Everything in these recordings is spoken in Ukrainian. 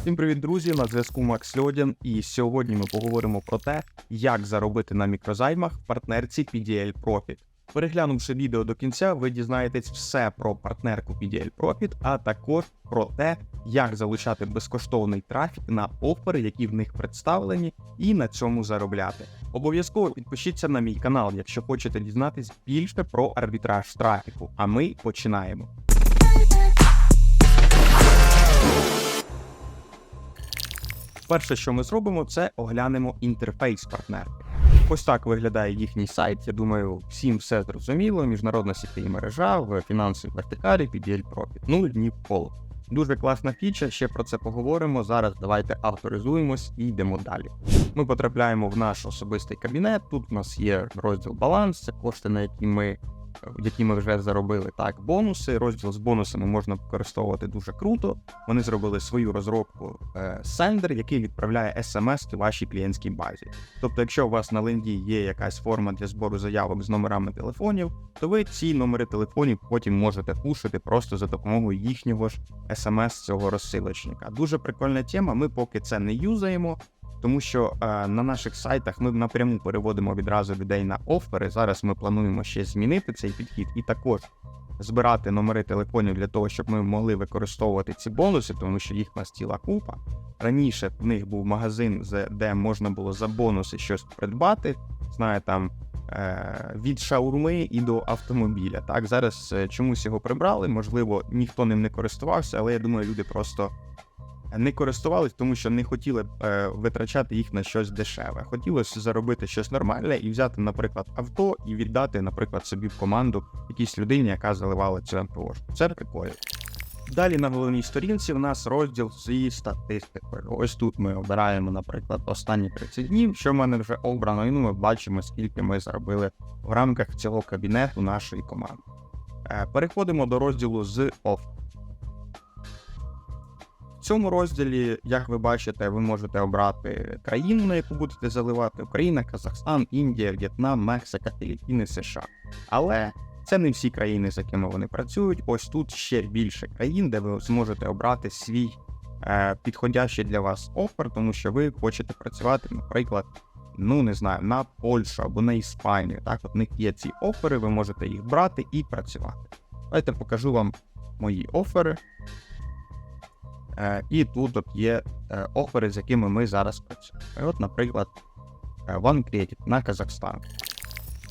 Всім привіт, друзі! На зв'язку Макс Льодін, і сьогодні ми поговоримо про те, як заробити на мікрозаймах в партнерці PDL Profit. Переглянувши відео до кінця, ви дізнаєтесь все про партнерку PDL Profit, а також про те, як залишати безкоштовний трафік на офери, які в них представлені, і на цьому заробляти. Обов'язково підпишіться на мій канал, якщо хочете дізнатись більше про арбітраж трафіку. А ми починаємо. Перше, що ми зробимо, це оглянемо інтерфейс партнерки. Ось так виглядає їхній сайт. Я думаю, всім все зрозуміло. Міжнародна сітєва мережа в фінансовій вертикалі PDL Profit. Нуль днів коло. Дуже класна фіча, ще про це поговоримо. Зараз давайте авторизуємось і йдемо далі. Ми потрапляємо в наш особистий кабінет. Тут у нас є розділ баланс, це кошти, на які ми які ми вже заробили. Так, бонуси. Розділ з бонусами можна використовувати дуже круто. Вони зробили свою розробку Sender, який відправляє смс вашій клієнтській базі. Тобто, якщо у вас на ленді є якась форма для збору заявок з номерами телефонів, то ви ці номери телефонів потім можете пушити просто за допомогою їхнього ж смс цього розсилочника. Дуже прикольна тема. Ми поки це не юзаємо. Тому що е, на наших сайтах ми напряму переводимо відразу людей на офери. Зараз ми плануємо ще змінити цей підхід і також збирати номери телефонів для того, щоб ми могли використовувати ці бонуси, тому що їх у нас ціла купа. Раніше в них був магазин, де можна було за бонуси щось придбати. Знає там. е, Від шаурми і до автомобіля. Так, зараз е, чомусь його прибрали. Можливо, ніхто ним не користувався, але я думаю, люди просто не користувались, тому що не хотіли е, витрачати їх на щось дешеве. Хотілося заробити щось нормальне і взяти, наприклад, авто і віддати, наприклад, собі в команду якійсь людині, яка заливала цю МПО. Це прикольно. Далі на головній сторінці у нас розділ зі статистикою. Ось тут ми обираємо, наприклад, останні 30 днів, що в мене вже обрано, і ну, ми бачимо, скільки ми заробили в рамках цього кабінету нашої команди. Е, Переходимо до розділу з оф. Цьому розділі, як ви бачите, ви можете обрати країну, на яку будете заливати: Україна, Казахстан, Індія, В'єтнам, Мексика, Філіппіни, США. Але це не всі країни, з якими вони працюють. Ось тут ще більше країн, де ви зможете обрати свій е, підходящий для вас офер, тому що ви хочете працювати, наприклад, ну не знаю, на Польщу або на Іспанію. Так, от в них є ці офери, ви можете їх брати і працювати. Давайте покажу вам мої офери. Е, І тут от є е, офери, з якими ми зараз працюємо. От, наприклад, OneCredit на Казахстан.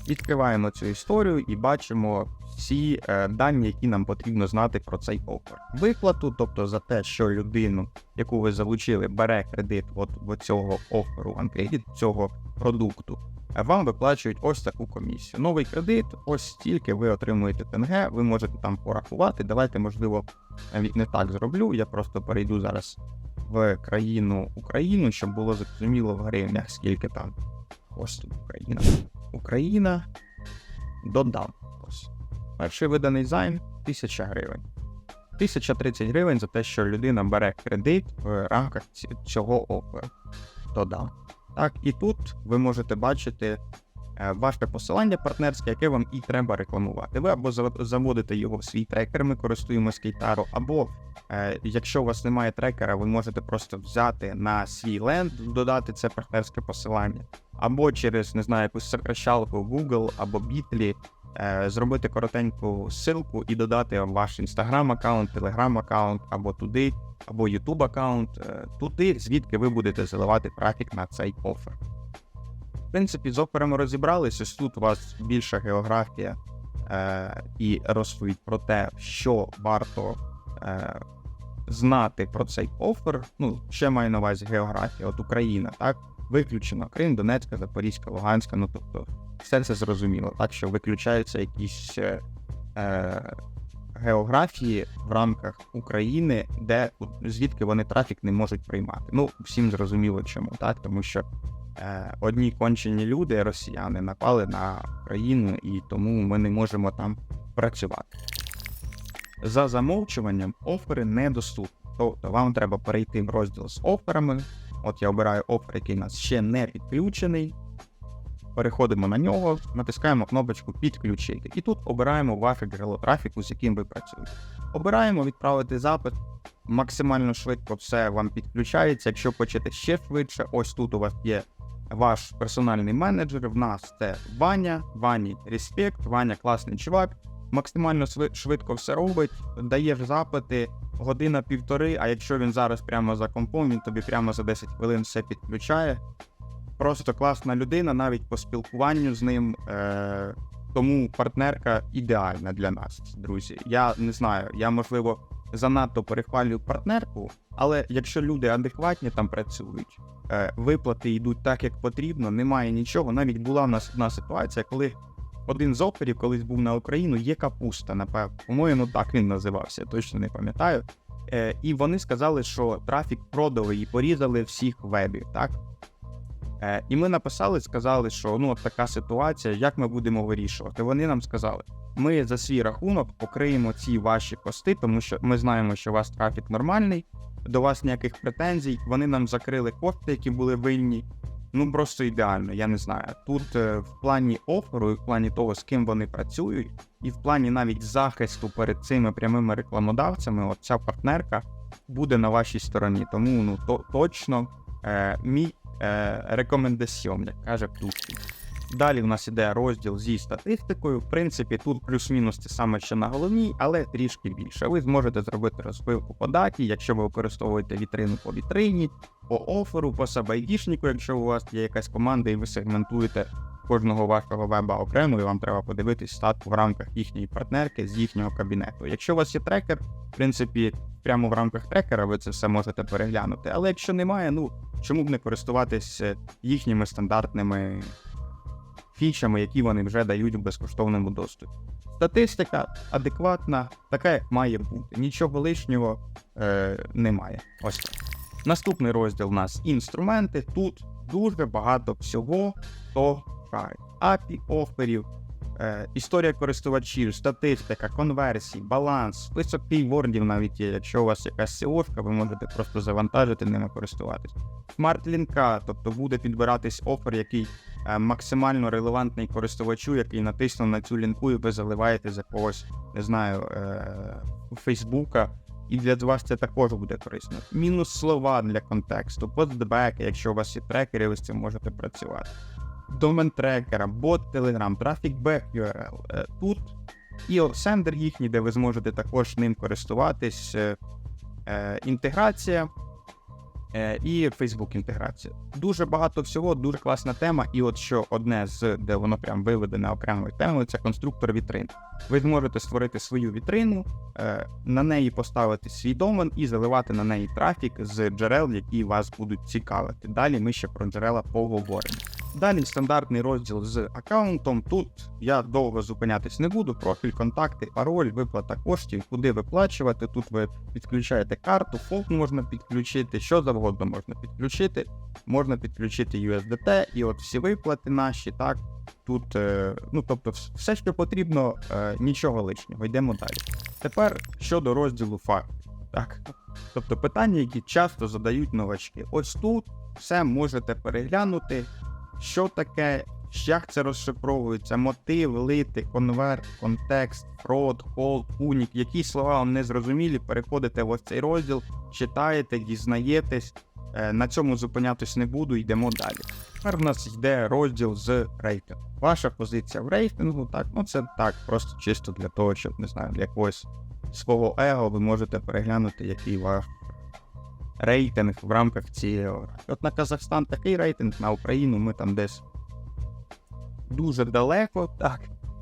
Відкриваємо цю історію і бачимо всі е, дані, які нам потрібно знати про цей офер. Виплату, тобто за те, що людину, яку ви залучили, бере кредит от в цього оферу Credit, цього продукту, вам виплачують ось таку комісію. Новий кредит, ось стільки ви отримуєте ТНГ, ви можете там порахувати. Давайте, можливо, навіть не так зроблю. Я просто перейду зараз в країну Україну, щоб було зрозуміло в гривнях, скільки там. Ось тут Україна. Україна додам. Перший виданий займ 1000 гривень. 1030 гривень за те, що людина бере кредит в рамках цього оферу. Додам. Так, і тут ви можете бачити е, ваше посилання партнерське, яке вам і треба рекламувати. Ви або заводите його в свій трекер, ми користуємось Кейтаро, або е, якщо у вас немає трекера, ви можете просто взяти на свій ленд, додати це партнерське посилання, або через не знаю якусь сокращалку Google або Bitly зробити коротеньку ссылку і додати ваш інстаграм аккаунт, телеграм аккаунт або туди, або Ютуб аккаунт, е, туди, звідки ви будете заливати трафік на цей офер. В принципі, з оферами розібрались. Ось тут у вас більша географія е, і розповідь про те, що варто е, знати про цей офер. Ну, ще маю на увазі географія, от Україна, так? Виключено Крим, Донецька, Запорізька, Луганська, ну тобто, все це зрозуміло, так що виключаються якісь е, е, географії в рамках України, де звідки вони трафік не можуть приймати. Ну, всім зрозуміло чому, так? Тому що е, одні кончені люди, росіяни, напали на Україну, і тому ми не можемо там працювати. За замовчуванням офери недоступні. Тобто вам треба перейти в розділ з оферами. От я обираю офер, який у нас ще не підключений. Переходимо на нього, натискаємо кнопочку Підключити. І тут обираємо ваше джерело трафіку, з яким ви працюєте. Обираємо відправити запит. максимально швидко все вам підключається. Якщо хочете ще швидше, ось тут у вас є ваш персональний менеджер. В нас це Ваня, Вані респект, Ваня класний чувак. Максимально швидко все робить, даєш запити, година півтори. А якщо він зараз прямо за компом, він тобі прямо за 10 хвилин все підключає. Просто класна людина, навіть по спілкуванню з ним. Е- тому партнерка ідеальна для нас, друзі. Я не знаю, я можливо занадто перехвалюю партнерку, але якщо люди адекватні там працюють, е, виплати йдуть так, як потрібно, немає нічого. Навіть була в нас одна ситуація, коли один з оперів колись був на Україну, є капуста, напевно. По-моєму, так він називався, точно не пам'ятаю. Е, і вони сказали, що трафік продали і порізали всіх вебів, так? Е, і ми написали, сказали, що ну от така ситуація, як ми будемо вирішувати. Вони нам сказали: ми за свій рахунок покриємо ці ваші кости, тому що ми знаємо, що у вас трафік нормальний, до вас ніяких претензій. Вони нам закрили кошти, які були винні. Ну просто ідеально, я не знаю. Тут е, в плані оферу, і в плані того, з ким вони працюють, і в плані навіть захисту перед цими прямими рекламодавцями, от ця партнерка буде на вашій стороні. Тому ну то точно е, мій рекомендаціон, як каже Плюшкін. Далі в нас іде розділ зі статистикою. В принципі, тут плюс-мінус те саме що на головній, але трішки більше. Ви зможете зробити розпивку по даті, якщо ви використовуєте вітрину по вітрині, по оферу, по сабайдішніку, якщо у вас є якась команда і ви сегментуєте кожного вашого веба окремо, і вам треба подивитись статку в рамках їхньої партнерки з їхнього кабінету. Якщо у вас є трекер, в принципі, прямо в рамках трекера ви це все можете переглянути. Але якщо немає, ну чому б не користуватись е, їхніми стандартними фічами, які вони вже дають в безкоштовному доступі. Статистика адекватна, така, як має бути. Нічого лишнього е, немає. Ось так. Наступний розділ у нас інструменти. Тут дуже багато всього, хто шарить. API, оферів, е, історія користувачів, статистика, конверсії, баланс, список кейвордів навіть є. Якщо у вас якась SEO, ви можете просто завантажити ними користуватись. Смарт-лінка, тобто буде підбиратись офер, який е, максимально релевантний користувачу, який натиснув на цю лінку, і ви заливаєте з якогось, не знаю, е, Фейсбука. І для вас це також буде корисно. Мінус слова для контексту, постбеки, якщо у вас є трекери, ви з цим можете працювати. Домен трекера, бот Telegram, Traffic Back URL. Е, Тут і сендер їхній, де ви зможете також ним користуватись. е, е, Інтеграція і Facebook інтеграція. Дуже багато всього, дуже класна тема. І от що одне з де воно прям виведене окремою темою, це конструктор вітрин. Ви зможете створити свою вітрину, на неї поставити свій домен і заливати на неї трафік з джерел, які вас будуть цікавити. Далі ми ще про джерела поговоримо. Далі стандартний розділ з аккаунтом. Тут я довго зупинятись не буду. Профіль, контакти, пароль, виплата коштів, куди виплачувати. Тут ви підключаєте карту, ФОП можна підключити, що завгодно можна підключити. Можна підключити USDT, і от всі виплати наші, так. Тут, е, ну тобто, все, що потрібно, е, нічого лишнього. Йдемо далі. Тепер щодо розділу фактів. Так. Тобто питання, які часто задають новачки. Ось тут все можете переглянути, що таке, як це розшифровується, мотив, лити, конверт, контекст, фрод, холд, унік, які слова вам не зрозумілі, переходите в ось цей розділ, читаєте, дізнаєтесь. Е, На цьому зупинятись не буду, йдемо далі. Тепер в нас йде розділ з рейтингу. Ваша позиція в рейтингу, так, ну це так, просто чисто для того, щоб не знаю, для якогось свого его ви можете переглянути, який ваш рейтинг в рамках цієї гри. От на Казахстан такий рейтинг, на Україну ми там десь дуже далеко, так.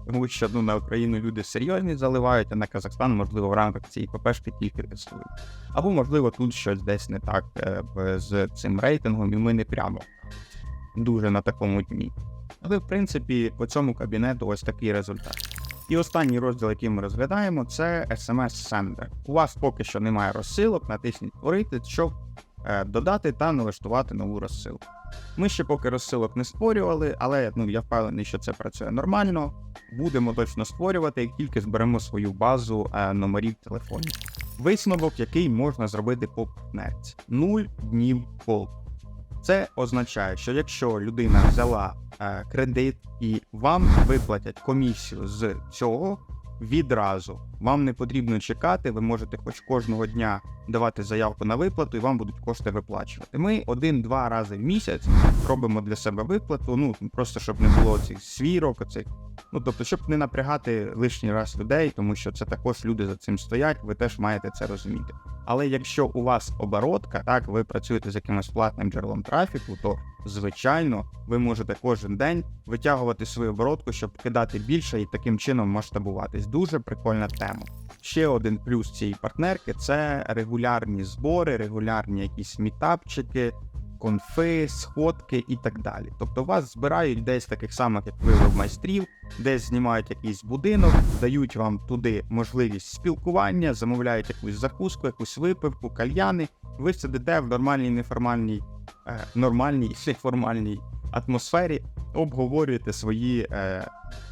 Тому що ну, на Україну люди серйозні заливають, а на Казахстан, можливо, в рамках цієї ППшки тільки тестують. Або, можливо, тут щось десь не так е, з цим рейтингом, і ми не прямо дуже на такому дні. Але, в принципі, по цьому кабінету ось такий результат. І останній розділ, який ми розглядаємо, це SMS Sender. У вас поки що немає розсилок, натисніть створити, щоб е, додати та налаштувати нову розсилку. Ми ще поки розсилок не створювали, але ну, я впевнений, що це працює нормально. Будемо точно створювати, як тільки зберемо свою базу е, номерів телефонів. Висновок, який можна зробити по 0 днів кол. Це означає, що якщо людина взяла е, кредит і вам виплатять комісію з цього відразу, Вам не потрібно чекати, ви можете хоч кожного дня давати заявку на виплату, і вам будуть кошти виплачувати. Ми один-два рази в місяць робимо для себе виплату. Ну просто щоб не було цих свірок, оцих. Ну тобто, щоб не напрягати лишній раз людей, тому що це також люди за цим стоять. Ви теж маєте це розуміти. Але якщо у вас оборотка, так ви працюєте з якимось платним джерелом трафіку, то звичайно ви можете кожен день витягувати свою оборотку, щоб кидати більше і таким чином масштабуватись. Дуже прикольна тема. Ще один плюс цієї партнерки це регулярні збори, регулярні якісь мітапчики, конфи, сходки і так далі. Тобто вас збирають десь таких самих, як ви майстрів, десь знімають якийсь будинок, дають вам туди можливість спілкування, замовляють якусь закуску, якусь випивку, кальяни. Ви сидите в нормальній, неформальній, е, нормальній, неформальній атмосфері, обговорюєте свої е,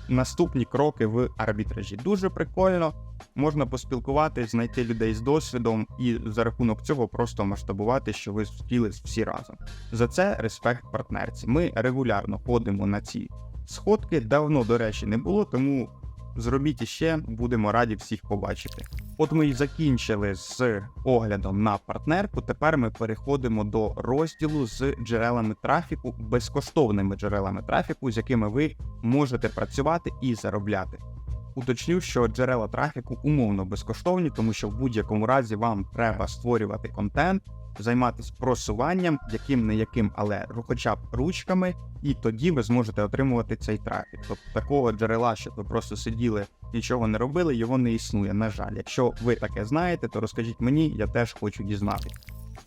наступні кроки в арбітражі. Дуже прикольно. Можна поспілкуватись, знайти людей з досвідом і за рахунок цього просто масштабувати, що ви зустрілись всі разом. За це респект партнерці. Ми регулярно ходимо на ці сходки. Давно, до речі, не було, тому зробіть іще, будемо раді всіх побачити. От ми і закінчили з оглядом на партнерку. Тепер ми переходимо до розділу з джерелами трафіку, безкоштовними джерелами трафіку, з якими ви можете працювати і заробляти. Уточню, що джерела трафіку умовно безкоштовні, тому що в будь-якому разі вам треба створювати контент, займатися просуванням, яким не яким, але хоча б ручками, і тоді ви зможете отримувати цей трафік. Тобто такого джерела, що ви просто сиділи, нічого не робили, його не існує. На жаль, якщо ви таке знаєте, то розкажіть мені, я теж хочу дізнатися.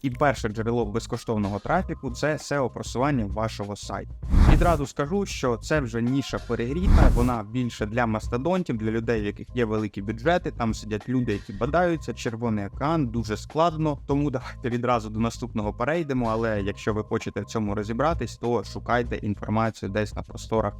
І перше джерело безкоштовного трафіку це SEO просування вашого сайту. Відразу скажу, що це вже ніша перегріта, вона більше для мастодонтів, для людей, в яких є великі бюджети. Там сидять люди, які бадаються, червоний океан, дуже складно. Тому давайте відразу до наступного перейдемо. Але якщо ви хочете в цьому розібратись, то шукайте інформацію десь на просторах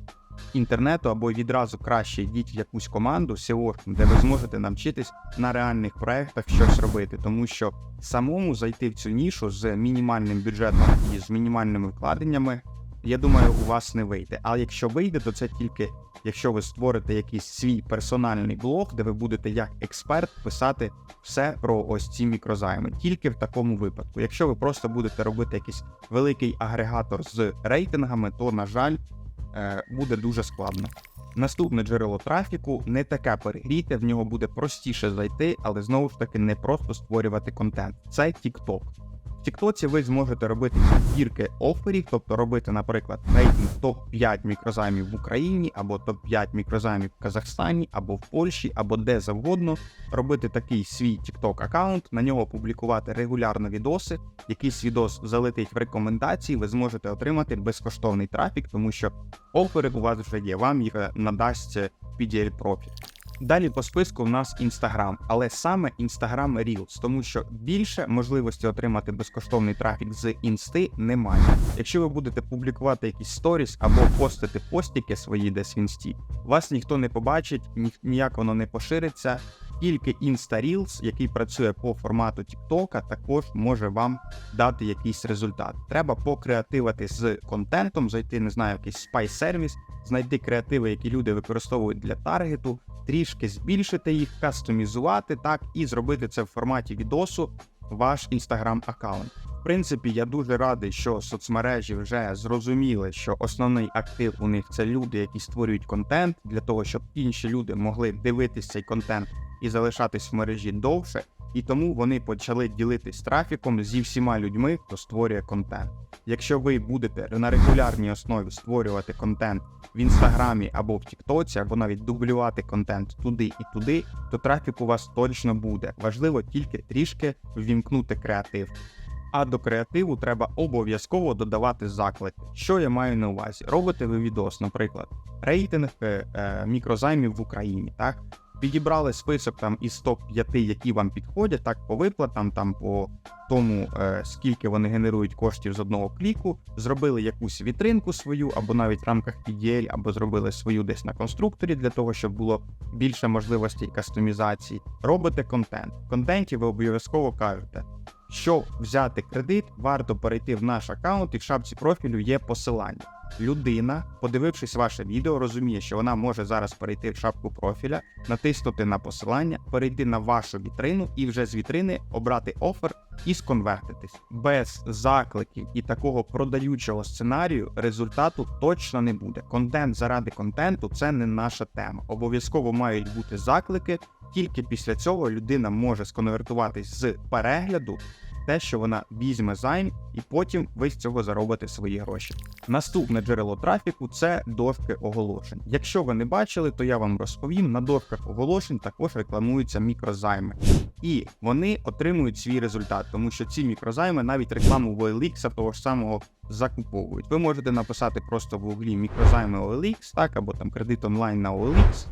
інтернету або відразу краще йдіть в якусь команду SEO, де ви зможете навчитись на реальних проектах щось робити, тому що самому зайти в цю нішу з мінімальним бюджетом і з мінімальними вкладеннями. Я думаю, у вас не вийде. А якщо вийде, то це тільки якщо ви створите якийсь свій персональний блог, де ви будете як експерт писати все про ось ці мікрозайми. Тільки в такому випадку. Якщо ви просто будете робити якийсь великий агрегатор з рейтингами, то на жаль, Е, буде дуже складно. Наступне джерело трафіку не таке перегріте, в нього буде простіше зайти, але знову ж таки не просто створювати контент. Це TikTok. Тіктоці ви зможете робити підбірки оферів, тобто робити, наприклад, рейтинг топ-5 мікрозаймів в Україні, або топ-5 мікрозаймів в Казахстані, або в Польщі, або де завгодно. Робити такий свій TikTok аккаунт, на нього публікувати регулярно відоси. Якийсь відос залетить в рекомендації, ви зможете отримати безкоштовний трафік, тому що офери у вас вже є. Вам їх надасть PDL Profit. Далі по списку в нас Instagram, але саме Instagram Reels, тому що більше можливості отримати безкоштовний трафік з інсти немає. Якщо ви будете публікувати якісь сторіс або постити постіки свої десь в інсті, вас ніхто не побачить, ні, ніяк воно не пошириться. Тільки Insta який працює по формату TikTok, також може вам дати якийсь результат. Треба покреативити з контентом, зайти, не знаю, якийсь спай сервіс, знайти креативи, які люди використовують для таргету, трішки збільшити їх, кастомізувати так і зробити це в форматі відосу ваш інстаграм аккаунт. В принципі, я дуже радий, що соцмережі вже зрозуміли, що основний актив у них це люди, які створюють контент для того, щоб інші люди могли дивитися цей контент і залишатись в мережі довше і тому вони почали ділитись трафіком зі всіма людьми, хто створює контент. Якщо ви будете на регулярній основі створювати контент в інстаграмі або в Тіктоці, або навіть дублювати контент туди і туди, то трафік у вас точно буде. Важливо тільки трішки ввімкнути креатив. А до креативу треба обов'язково додавати заклики. Що я маю на увазі? Робите ви відос, наприклад, рейтинг е, е мікрозаймів в Україні. Так підібрали список там із топ-5, які вам підходять, так по виплатам, там по тому, е, скільки вони генерують коштів з одного кліку, зробили якусь вітринку свою, або навіть в рамках PDL, або зробили свою десь на конструкторі для того, щоб було більше можливостей кастомізації. Робите контент. В контенті ви обов'язково кажете. Щоб взяти кредит, варто перейти в наш аккаунт і в шапці профілю є посилання. Людина, подивившись ваше відео, розуміє, що вона може зараз перейти в шапку профіля, натиснути на посилання, перейти на вашу вітрину і вже з вітрини обрати офер і сконвертитись. Без закликів і такого продаючого сценарію результату точно не буде. Контент заради контенту це не наша тема. Обов'язково мають бути заклики. Тільки після цього людина може сконвертуватись з перегляду те, що вона візьме займ, і потім ви з цього заробите свої гроші. Наступне джерело трафіку це дошки оголошень. Якщо ви не бачили, то я вам розповім. На дошках оголошень також рекламуються мікрозайми, і вони отримують свій результат, тому що ці мікрозайми навіть рекламу OLX того ж самого закуповують. Ви можете написати просто в гуглі мікрозайми OLX, так або там кредит онлайн на OLX,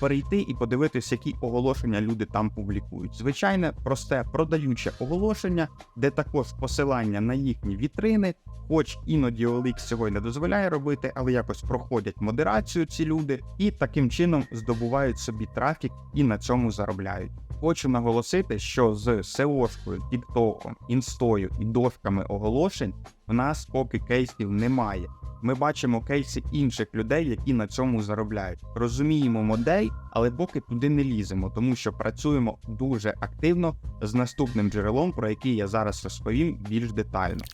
перейти і подивитись, які оголошення люди там публікують. Звичайне, просте продаюче оголошення, де також посилання на їхні вітрини. Хоч іноді OLX цього й не дозволяє робити, але якось проходять модерацію ці люди і таким чином здобувають собі трафік і на цьому заробляють. Хочу наголосити, що з SEO-шкою, TikTok, інстою і дошками оголошень в нас поки кейсів немає. Ми бачимо кейси інших людей, які на цьому заробляють. Розуміємо модель, але поки туди не ліземо, тому що працюємо дуже активно з наступним джерелом, про який я зараз розповім більш детально.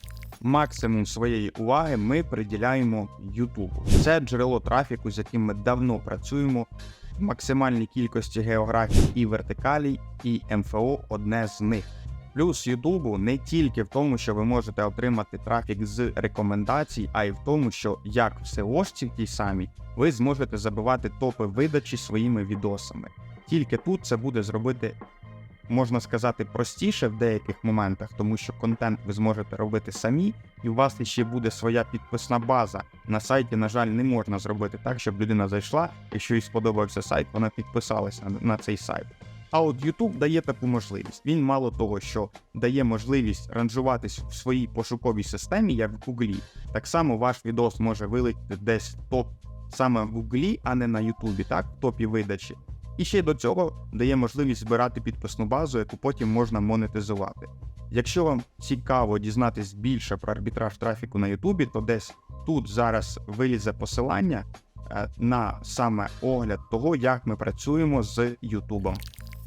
Максимум своєї уваги ми приділяємо Ютубу. Це джерело трафіку, з яким ми давно працюємо. Максимальній кількості географій і вертикалій, і МФО одне з них. Плюс Ютубу не тільки в тому, що ви можете отримати трафік з рекомендацій, а й в тому, що як в SEO-шці тій самій, ви зможете забивати топи видачі своїми відосами. Тільки тут це буде зробити, можна сказати, простіше в деяких моментах, тому що контент ви зможете робити самі, і у вас ще буде своя підписна база. На сайті, на жаль, не можна зробити так, щоб людина зайшла, якщо їй сподобався сайт, вона підписалася на, цей сайт. А от YouTube дає таку можливість. Він мало того, що дає можливість ранжуватись в своїй пошуковій системі, як в Гуглі. Так само ваш відос може вилетіти десь в топ саме в Гуглі, а не на Ютубі, так, в топі видачі. І ще до цього дає можливість збирати підписну базу, яку потім можна монетизувати. Якщо вам цікаво дізнатись більше про арбітраж трафіку на Ютубі, то десь тут зараз вилізе посилання е, на саме огляд того, як ми працюємо з Ютубом.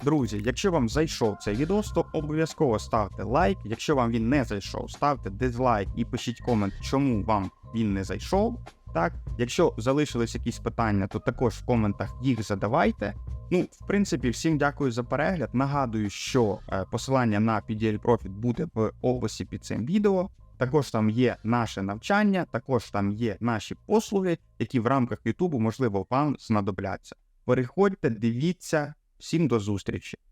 Друзі, якщо вам зайшов цей відео, то обов'язково ставте лайк. Якщо вам він не зайшов, ставте дизлайк і пишіть комент, чому вам він не зайшов. Так, якщо залишились якісь питання, то також в коментах їх задавайте. Ну, в принципі, всім дякую за перегляд. Нагадую, що е, посилання на PDL Profit буде в описі під цим відео. Також там є наше навчання, також там є наші послуги, які в рамках Ютубу, можливо, вам знадобляться. Переходьте, дивіться, всім до зустрічі!